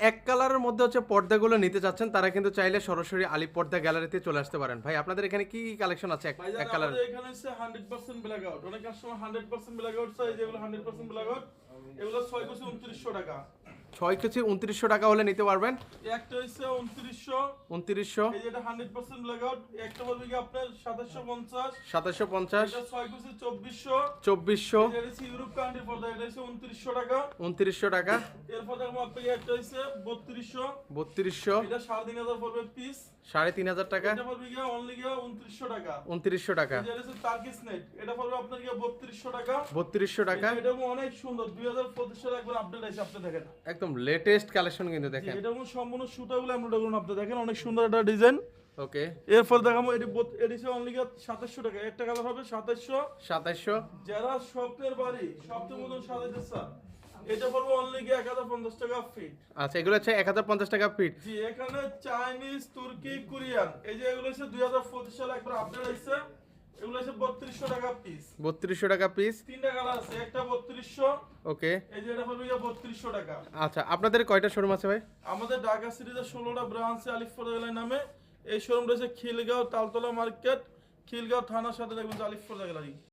এক কালারের মধ্যে হচ্ছে পর্দাগুলো নিতে চাচ্ছেন তারা কিন্তু চাইলে সরাসরি আলি পর্দা গ্যালারিতে চলে আসতে পারেন। ভাই আপনাদের এখানে কি কি কালেকশন আছে এক- কালার? এখানে হচ্ছে 100% ব্ল্যাক আউট অনেক সময় 100% ব্ল্যাক আউট চাই যেগুলো 100% ব্ল্যাক আউট এগুলো 6 বছর 2900 টাকা। ছয় কেজি উনত্রিশশো টাকা হলে নিতে পারবেন। একটা হচ্ছে 2900 উনত্রিশশো। এটা 100% ব্ল্যাক একটা পড়বে কি আপনার সাতাশশো পঞ্চাশ। এটা 6 কুচি 2400 চব্বিশশো। এটা হচ্ছে ইউরোপ কান্ট্রি পর্দা এটা হচ্ছে 2900 টাকা। উনত্রিশশো টাকা। এরপর দেখো আপনাকে একটা হচ্ছে 3200 বত্রিশশো। এটা 3500 পড়বে পিস সাড়ে তিন হাজার টাকা। এটা পড়বে কি অনলি কি 2900 টাকা। উনত্রিশশো টাকা। এটা হচ্ছে টার্কিশ নেট এটা পড়বে আপনার 3200 টাকা। বত্রিশশো টাকা। এটা অনেক সুন্দর। 2025 সালে একবার আপডেট আছে আপনি দেখেন। একদম লেটেস্ট কালেকশন কিন্তু দেখেন। এটা কোনো সম্পূর্ণ সুতাগুলো এমব্রয়ডারি করুন আপনি দেখেন অনেক সুন্দর একটা ডিজাইন ওকে এরপর দেখাবো এটি এটি অনলি সাতাশশো টাকা। একটা কালার হবে সাতাশশো। সাতাশশো। যারা স্বপ্নের বাড়ি স্বপ্নের মতন সাজাইতে চান এটা পড়ব অনলি গিয়ে এক হাজার পঞ্চাশ টাকা ফিট আচ্ছা এগুলো হচ্ছে এক হাজার পঞ্চাশ টাকা ফিট জি এখানে চাইনিজ তুর্কি কোরিয়ান এই যে এগুলো হচ্ছে দুই হাজার পঁচিশ সালে একবার আপডেট হয়েছে। এগুলো হচ্ছে বত্রিশশো টাকা পিস বত্রিশশো টাকা পিস তিনটা কালার আছে একটা বত্রিশশো ওকে। এই যে এটা পড়বে গিয়ে বত্রিশশো টাকা। আচ্ছা আপনাদের কয়টা শোরুম আছে ভাই? আমাদের ঢাকা সিটিতে ষোলোটা ব্রাঞ্চে আলিফ ফোর্দাগেলের নামে। এই শোরুম রয়েছে খিলগাঁও তালতলা মার্কেট খিলগাঁও থানার সাথে দেখবেন আলিফ ফোর্দাগেলারি